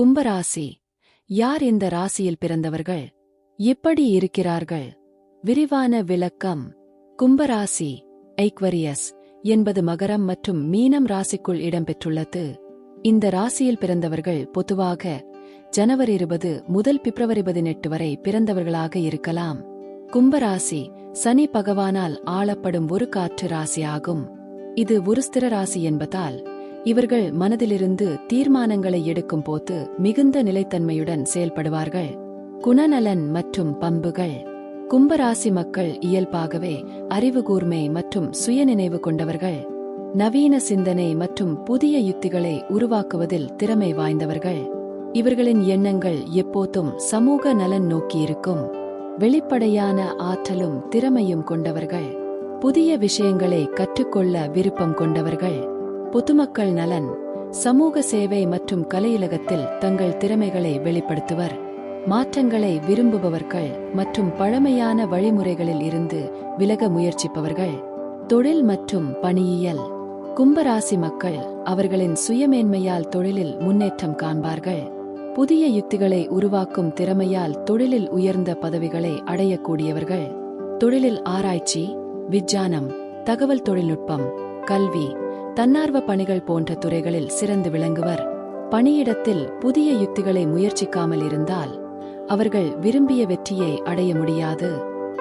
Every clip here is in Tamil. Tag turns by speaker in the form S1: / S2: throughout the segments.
S1: கும்பராசி. யார் இந்த ராசியில் பிறந்தவர்கள்? எப்படி இருக்கிறார்கள். விரிவான விளக்கம். கும்பராசி ஐக்வரியஸ் என்பது மகரம் மற்றும் மீனம் ராசிக்குள் இடம்பெற்றுள்ளது. இந்த ராசியில் பிறந்தவர்கள் பொதுவாக ஜனவரி இருபது முதல் பிப்ரவரி பதினெட்டு வரை பிறந்தவர்களாக இருக்கலாம். கும்பராசி சனி பகவானால் ஆளப்படும் ஒரு காற்று ராசியாகும். இது ஒரு ஸ்திர ராசி என்பதால் இவர்கள் மனதிலிருந்து தீர்மானங்களை எடுக்கும் போது மிகுந்த நிலைத்தன்மையுடன் செயல்படுவார்கள். குணநலன் மற்றும் பண்புகள். கும்பராசி மக்கள் இயல்பாகவே அறிவு கூர்மை மற்றும் சுயநினைவு கொண்டவர்கள். நவீன சிந்தனை மற்றும் புதிய யுத்திகளை உருவாக்குவதில் திறமை வாய்ந்தவர்கள். இவர்களின் எண்ணங்கள் எப்போதும் சமூக நலன் நோக்கியிருக்கும் வெளிப்படையான ஆற்றலும் திறமையும் கொண்டவர்கள். புதிய விஷயங்களை கற்றுக்கொள்ள விருப்பம் கொண்டவர்கள். பொதுமக்கள் நலன் சமூக சேவை மற்றும் கலையுலகத்தில் தங்கள் திறமைகளை வெளிப்படுத்துவர். மாற்றங்களை விரும்புபவர்கள் மற்றும் பழமையான வழிமுறைகளில் இருந்து விலக முயற்சிப்பவர்கள். தொழில் மற்றும் பணியியல். கும்பராசி மக்கள் அவர்களின் சுயமேன்மையால் தொழிலில் முன்னேற்றம் காண்பார்கள். புதிய யுக்திகளை உருவாக்கும் திறமையால் தொழிலில் உயர்ந்த பதவிகளை அடையக்கூடியவர்கள். தொழிலில் ஆராய்ச்சி விஞ்ஞானம் தகவல் தொழில்நுட்பம் கல்வி தன்னார்வ பணிகள் போன்ற துறைகளில் சிறந்து விளங்குவர். பணியிடத்தில் புதிய யுக்திகளை முயற்சிக்காமல் இருந்தால் அவர்கள் விரும்பிய வெற்றியை அடைய முடியாது.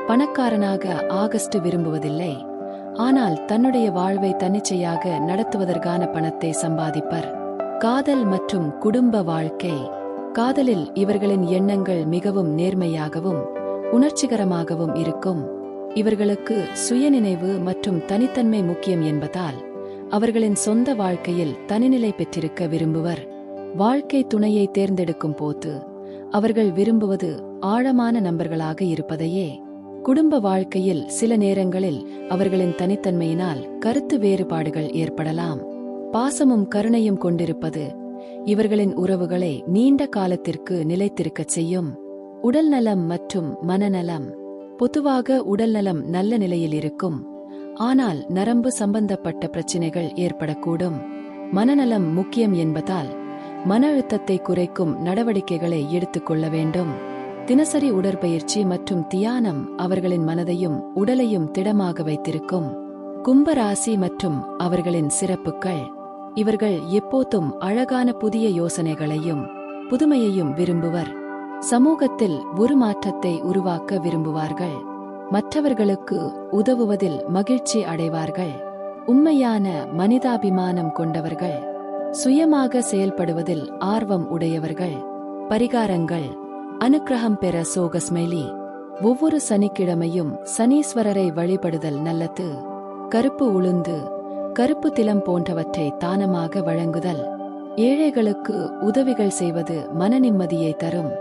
S1: பணக்காரனாக ஆகஸ்ட் விரும்புவதில்லை. ஆனால் தன்னுடைய வாழ்வை தன்னிச்சையாக நடத்துவதற்கான பணத்தை சம்பாதிப்பர். காதல் மற்றும் குடும்ப வாழ்க்கை. காதலில் இவர்களின் எண்ணங்கள் மிகவும் நேர்மையாகவும் உணர்ச்சிகரமாகவும் இருக்கும். இவர்களுக்கு சுயநினைவு மற்றும் தனித்தன்மை முக்கியம் என்பதால் அவர்களின் சொந்த வாழ்க்கையில் தனிநிலை பெற்றிருக்க விரும்புவர். வாழ்க்கை துணையை தேர்ந்தெடுக்கும் போது அவர்கள் விரும்புவது ஆழமான நண்பர்களாக இருப்பதையே. குடும்ப வாழ்க்கையில் சில நேரங்களில் அவர்களின் தனித்தன்மையினால் கருத்து வேறுபாடுகள் ஏற்படலாம். பாசமும் கருணையும் கொண்டிருப்பது இவர்களின் உறவுகளை நீண்ட காலத்திற்கு நிலைத்திருக்கச் செய்யும். உடல்நலம் மற்றும் மனநலம். பொதுவாக உடல்நலம் நல்ல நிலையில் இருக்கும். ஆனால் நரம்பு சம்பந்தப்பட்ட பிரச்சினைகள் ஏற்படக்கூடும். மனநலம் முக்கியம் என்பதால் மன அழுத்தத்தை குறைக்கும் நடவடிக்கைகளை எடுத்துக்கொள்ள வேண்டும். தினசரி உடற்பயிற்சி மற்றும் தியானம் அவர்களின் மனதையும் உடலையும் திடமாக வைத்திருக்கும். கும்பராசி மற்றும் அவர்களின் சிறப்புகள். இவர்கள் எப்போதும் அழகான புதிய யோசனைகளையும் புதுமையையும் விரும்புவர். சமூகத்தில் ஒரு மாற்றத்தை உருவாக்க விரும்புவார்கள். மற்றவர்களுக்கு உதவுவதில் மகிழ்ச்சி அடைவார்கள். உண்மையான மனிதாபிமானம் கொண்டவர்கள். சுயமாக செயல்படுவதில் ஆர்வம் உடையவர்கள். பரிகாரங்கள். அனுக்கிரகம் பெற சோகஸ்மைலி ஒவ்வொரு சனிக்கிழமையும் சனீஸ்வரரை வழிபடுதல் நல்லது. கருப்பு உளுந்து. கருப்பு திலம் போன்றவற்றை தானமாக வழங்குதல். ஏழைகளுக்கு உதவிகள் செய்வது மன நிம்மதியை தரும்.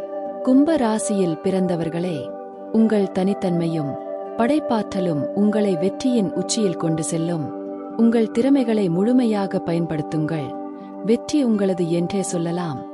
S1: கும்ப ராசியில் பிறந்தவர்களே உங்கள் தனித்தன்மையும் படைப்பாற்றலும் உங்களை வெற்றியின் உச்சியில் கொண்டு செல்லும். உங்கள் திறமைகளை முழுமையாக பயன்படுத்துங்கள். வெற்றி உங்களது என்றே சொல்லலாம்.